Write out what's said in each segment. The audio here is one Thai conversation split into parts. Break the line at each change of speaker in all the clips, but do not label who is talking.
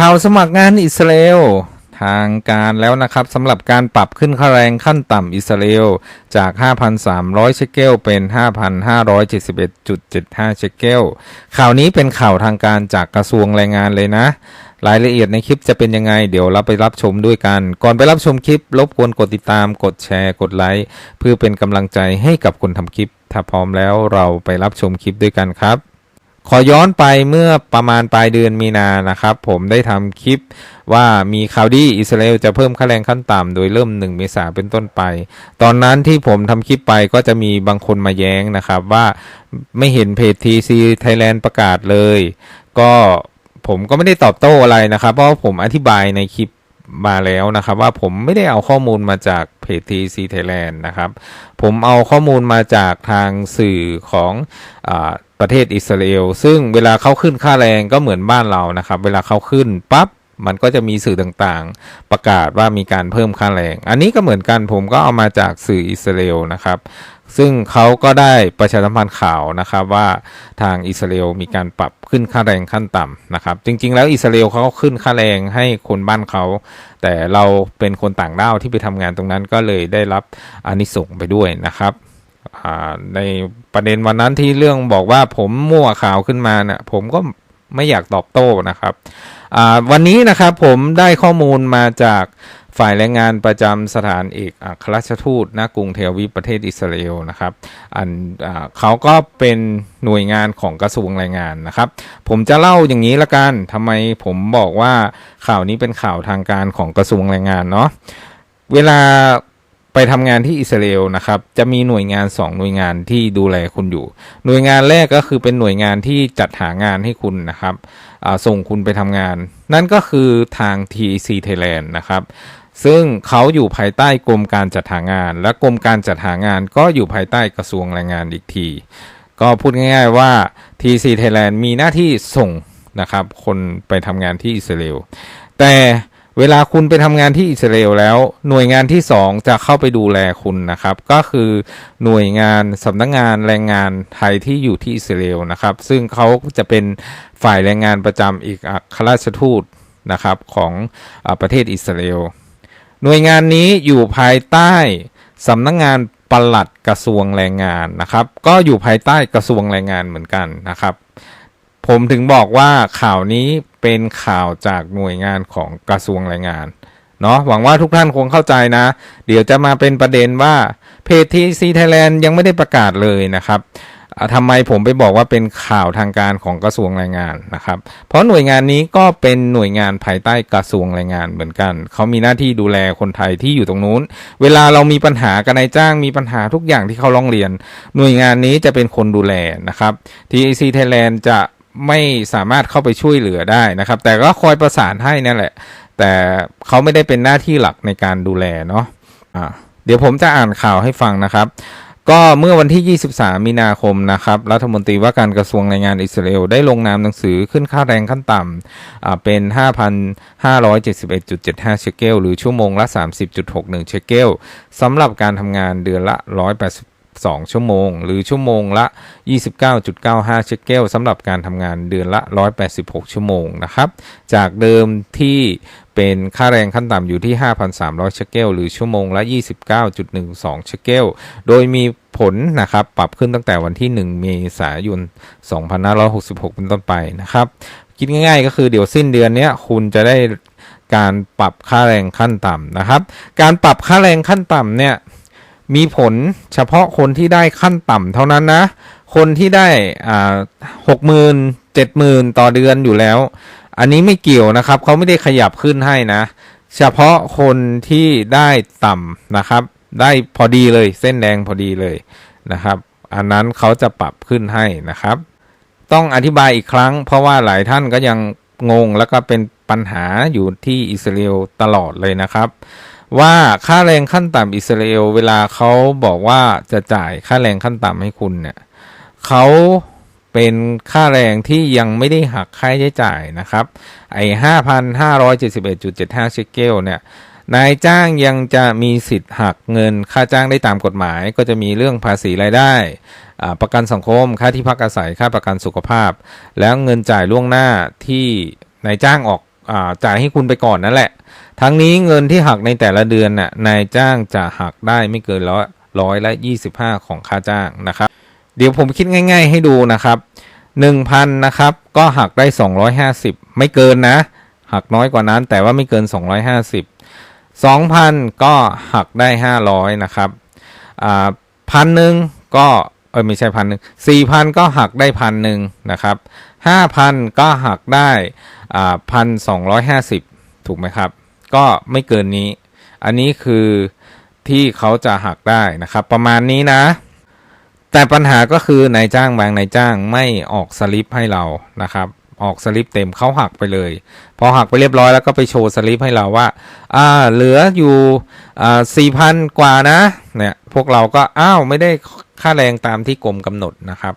ข่าวสมัครงานอิสราเอลทางการแล้วนะครับสำหรับการปรับขึ้นค่าแรงขั้นต่ำอิสราเอลจาก 5,300 เชคเกลเป็น 5,571.75 เชคเกลข่าวนี้เป็นข่าวทางการจากกระทรวงแรงงานเลยนะ รายละเอียดในคลิปจะเป็นยังไง เดี๋ยวเราไปรับชมด้วยกัน ก่อนไปรับชมคลิป รบกวนกดติดตามกดแชร์กดไลค์เพื่อเป็นกำลังใจให้กับคนทำคลิป ถ้าพร้อมแล้วเราไปรับชมคลิปด้วยกันครับ ขอย้อนไปเมื่อประมาณปลายเดือนมีนานะครับ ผมได้ทำคลิปว่ามีข่าวดีอิสราเอลจะเพิ่มค่าแรงขั้นต่ำโดยเริ่ม 1 เมษาเป็นต้นไป ตอนนั้นที่ผมทำคลิปไปก็จะมีบางคนมาแย้งนะครับ ว่าไม่เห็นเพจ TC Thailand ประกาศเลย ก็ผมก็ไม่ได้ตอบโต้อะไรนะครับ เพราะผมอธิบายในคลิป มาแล้วนะครับว่าผมไม่ได้เอาข้อมูลมาจากเพจ TC Thailand นะครับ ผมเอาข้อมูลมาจากทางสื่อของอประเทศอิสราเอลซึ่งเวลาเขาขึ้นค่าแรงก็เหมือนบ้านเรานะครับ เวลาเขาขึ้นปั๊บมันก็จะมีสื่อต่างๆ ประกาศว่ามีการเพิ่มค่าแรง อันนี้ก็เหมือนกันผมก็เอามาจากสื่ออิสราเอลนะครับ ซึ่งเขาก็ได้ประชาสัมพันธ์ข่าวนะครับว่าทางอิสราเอลมีการปรับขึ้นค่าแรงขั้นต่ำนะครับ จริง ๆ แล้วอิสราเอลเขาก็ขึ้นค่าแรงให้คนบ้านเขา แต่เราเป็นคนต่างด้าวที่ไปทำงานตรงนั้นก็เลยได้รับอานิสงส์ไปด้วยนะครับในประเด็นวันนั้นที่เรื่องบอกว่าผมมั่วข่าวขึ้นมาเนี่ยผมก็ไม่อยากตอบโต้นะครับวันนี้นะครับผมได้ข้อมูลมาจาก ฝ่ายแรงงานประจำสถานเอกอัครราชทูตณกรุงเทลวีประเทศอิสราเอลนะครับอันอเขาก็เป็นหน่วยงานของกระทรวงแรงงานนะครับ ผมจะเล่าอย่างนี้ละกันทำไมผมบอกว่าข่าวนี้เป็นข่าวทางการของกระทรวงแรงงานเนาะเวลาไปทำงานที่อิสราเอลนะครับ จะมีหน่วยงาน 2 หน่วยงานที่ดูแลคุณอยู่ หน่วยงานแรกก็คือเป็นหน่วยงานที่จัดหางานให้คุณนะครับส่งคุณไปทำงาน นั่นก็คือทาง TEC Thailand นะครับ ซึ่งเขาอยู่ภายใต้กรมการจัดหางาน และกรมการจัดหางานก็อยู่ภายใต้กระทรวงแรงงานอีกที ก็พูดง่ายๆว่า TC Thailand มีหน้าที่ส่งนะครับคนไปทำงานที่อิสราเอลแต่เวลาคุณไปทำงานที่อิสราเอลแล้วหน่วยงานที่ 2 จะเข้าไปดูแลคุณนะครับ ก็คือหน่วยงานสำนักงานแรงงานไทยที่อยู่ที่อิสราเอลนะครับ ซึ่งเขาจะเป็นฝ่ายแรงงานประจำอีกอัครราชทูตนะครับของอประเทศอิสราเอล หน่วยงานนี้อยู่ภายใต้สำนักงานปลัดกระทรวงแรงงานนะครับ ก็อยู่ภายใต้กระทรวงแรงงานเหมือนกันนะครับ ผมถึงบอกว่าข่าวนี้เป็นข่าวจากหน่วยงานของกระทรวงแรงงานเนาะหวังว่าทุกท่านคงเข้าใจนะ เดี๋ยวจะมาเป็นประเด็นว่าเพจทีซีไทยแลนด์ยังไม่ได้ประกาศเลยนะครับ ทำไมผมไปบอกว่าเป็นข่าวทางการของกระทรวงแรงงานนะครับ เพราะหน่วยงานนี้ก็เป็นหน่วยงานภายใต้กระทรวงแรงงานเหมือนกัน เขามีหน้าที่ดูแลคนไทยที่อยู่ตรงนู้น เวลาเรามีปัญหากับนายจ้างมีปัญหาทุกอย่างที่เขาร้องเรียน หน่วยงานนี้จะเป็นคนดูแลนะครับ TAC Thailand จะไม่สามารถเข้าไปช่วยเหลือได้นะครับ แต่ก็คอยประสานให้นั่นแหละ แต่เขาไม่ได้เป็นหน้าที่หลักในการดูแลเนาะอ่าเดี๋ยวผมจะอ่านข่าวให้ฟังนะครับ ก็เมื่อวันที่ 23 มีนาคมนะครับ รัฐมนตรีว่าการกระทรวงแรงงานอิสราเอลได้ลงนามหนังสือขึ้นค่าแรงขั้นต่ำเป็น 5,571.75 เชเกล หรือชั่วโมงละ 30.61 เชเกลสำหรับการทำงานเดือนละ 180 12 ชั่วโมง หรือชั่วโมงละ 29.95 เชเกลสำหรับการทำงานเดือนละ 186 ชั่วโมงนะครับ จากเดิมที่เป็นค่าแรงขั้นต่ำอยู่ที่ 5,300 เชเกลหรือชั่วโมงละ 29.12 เชเกลโดยมีผลนะครับปรับขึ้นตั้งแต่วันที่ 1 เมษายน 2566 เป็นต้นไปนะครับคิดง่ายๆ ก็คือเดี๋ยวสิ้นเดือนเนี้ยคุณจะได้การปรับค่าแรงขั้นต่ำนะครับ การปรับค่าแรงขั้นต่ำเนี่ย มีผลเฉพาะคนที่ได้ขั้นต่ำเท่านั้นนะ คนที่ได้อ่าหกหมื่นเจ็ดหมื่นต่อเดือนอยู่แล้ว อันนี้ไม่เกี่ยวนะครับ เขาไม่ได้ขยับขึ้นให้นะ เฉพาะคนที่ได้ต่ำนะครับ ได้พอดีเลยเส้นแดงพอดีเลยนะครับ อันนั้นเขาจะปรับขึ้นให้นะครับ ต้องอธิบายอีกครั้ง เพราะว่าหลายท่านก็ยังงงแล้วก็เป็นปัญหาอยู่ที่อิสราเอลตลอดเลยนะครับ ว่าค่าแรงขั้นต่ำอิสราเอลเวลาเขาบอกว่าจะจ่ายค่าแรงขั้นต่ำให้คุณเนี่ยเขาเป็นค่าแรงที่ยังไม่ได้หักค่าใช้จ่ายนะครับไอ้ห้าพันห้าร้อยเจ็ดสิบเอ็ดจุดเจ็ดห้าเชเกลเนี่ยนายจ้างยังจะมีสิทธิ์หักเงินค่าจ้างได้ตามกฎหมาย ก็จะมีเรื่องภาษีรายได้ ประกันสังคม ค่าที่พักอาศัยค่าประกันสุขภาพ แล้วเงินจ่ายล่วงหน้าที่นายจ้างออกอจ่ายให้คุณไปก่อนนั่นแหละ ทั้งนี้เงินที่หักในแต่ละเดือนน่ะนายจ้างจะหักได้ไม่เกินร้อยร้อยละยี่สิบห้าของค่าจ้างนะครับ เดี๋ยวผมคิดง่าย ๆ ให้ดูนะครับหนึ่งพันนะครับ ก็หักได้สองร้อยห้าสิบไม่เกินนะ หักน้อยกว่านั้นแต่ว่าไม่เกินสองร้อยห้าสิบสองพันก็หักได้ห้าร้อยนะครับอ่าพันหนึ่งก็เออไม่ใช่พันหนึ่งสี่พันก็หักได้พันหนึ่งนะครับห้าพันก็หักได้อ่าพันสองร้อยห้าสิบถูกไหมครับ ก็ไม่เกินนี้ อันนี้คือที่เขาจะหักได้นะครับ ประมาณนี้นะ แต่ปัญหาก็คือนายจ้างบางนายจ้างไม่ออกสลิปให้เรานะครับ ออกสลิปเต็มเขาหักไปเลย พอหักไปเรียบร้อยแล้วก็ไปโชว์สลิปให้เราว่า อ่า เหลืออยู่อ่าสี่พันกว่านะ เนี่ย พวกเราก็ อ้าว ไม่ได้ค่าแรงตามที่กรมกำหนดนะครับ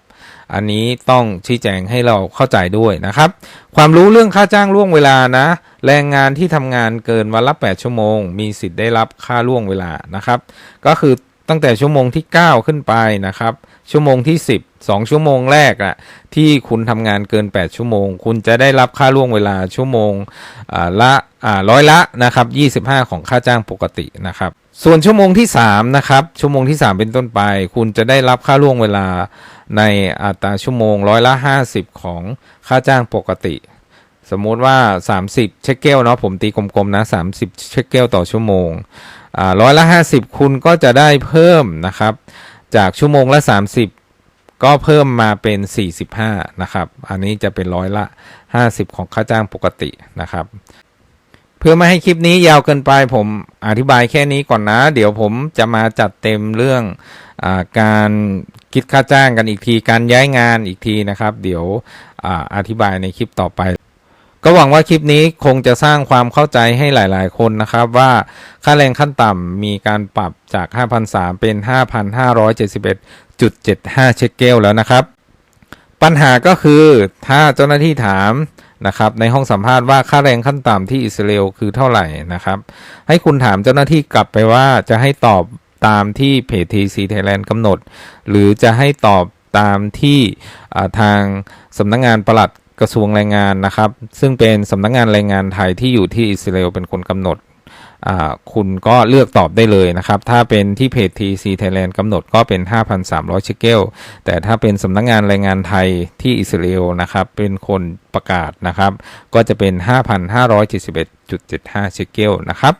อันนี้ต้องชี้แจงให้เราเข้าใจด้วยนะครับ ความรู้เรื่องค่าจ้างล่วงเวลานะ แรงงานที่ทำงานเกินวันละ 8 ชั่วโมง มีสิทธิ์ได้รับค่าล่วงเวลานะครับ ก็คือตั้งแต่ชั่วโมงที่ 9 ขึ้นไปนะครับ ชั่วโมงที่ 10 2 ชั่วโมงแรกอะที่คุณทำงานเกิน 8 ชั่วโมง คุณจะได้รับค่าล่วงเวลาชั่วโมงละร้อยละนะครับ 25 ของค่าจ้างปกตินะครับ ส่วนชั่วโมงที่ 3 นะครับ ชั่วโมงที่ 3 เป็นต้นไป คุณจะได้รับค่าล่วงเวลาในอัตราชั่วโมงร้อยละ 50 ของค่าจ้างปกติ สมมุติว่า 30 เช็คเกลเนาะผมตีกลมๆนะ 30 เช็คเกลต่อชั่วโมงร้อยละ 50 คุณก็จะได้เพิ่มนะครับ จากชั่วโมงละ 30 ก็เพิ่มมาเป็น 45 นะครับ อันนี้จะเป็นร้อยละ 50 ของค่าจ้างปกตินะครับ เพื่อไม่ให้คลิปนี้ยาวเกินไปผมอธิบายแค่นี้ก่อนนะ เดี๋ยวผมจะมาจัดเต็มเรื่องอการคิดค่าจ้างกันอีกที การย้ายงานอีกทีนะครับ เดี๋ยวออธิบายในคลิปต่อไป ก็หวังว่าคลิปนี้คงจะสร้างความเข้าใจให้หลาย ๆ คนนะครับว่าค่าแรงขั้นต่ำมีการปรับจาก5,300เป็น 5,571.75 เชเกลแล้วนะครับ ปัญหาก็คือถ้าเจ้าหน้าที่ถาม นะครับในห้องสัมภาษณ์ว่าค่าแรงขั้นต่ำที่อิสราเอลคือเท่าไหร่นะครับ ให้คุณถามเจ้าหน้าที่กลับไปว่าจะให้ตอบตามที่เพจทีซีไทยแลนด์กำหนด หรือจะให้ตอบตามที่ทางสำนักงงานปลัดกระทรวงแรงงานนะครับ ซึ่งเป็นสำนักงงานแรงงานไทยที่อยู่ที่อิสราเอลเป็นคนกำหนด คุณก็เลือกตอบได้เลยนะครับ ถ้าเป็นที่เพจ TC Thailand กำหนดก็เป็น 5,300 เชเกล แต่ถ้าเป็นสำนักงงานแรงงานไทยที่อิสราเอลนะครับ เป็นคนประกาศนะครับ ก็จะเป็น 5,571.75 เชเกลนะครับ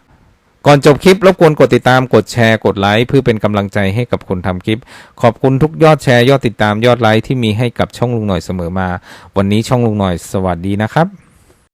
ก่อนจบคลิปรบกวนกดติดตามกดแชร์กดไลค์เพื่อเป็นกำลังใจให้กับคนทำคลิป ขอบคุณทุกยอดแชร์ยอดติดตามยอดไลค์ที่มีให้กับช่องลุงหน่อยเสมอมา วันนี้ช่องลุงหน่อยสวัสดีนะครับ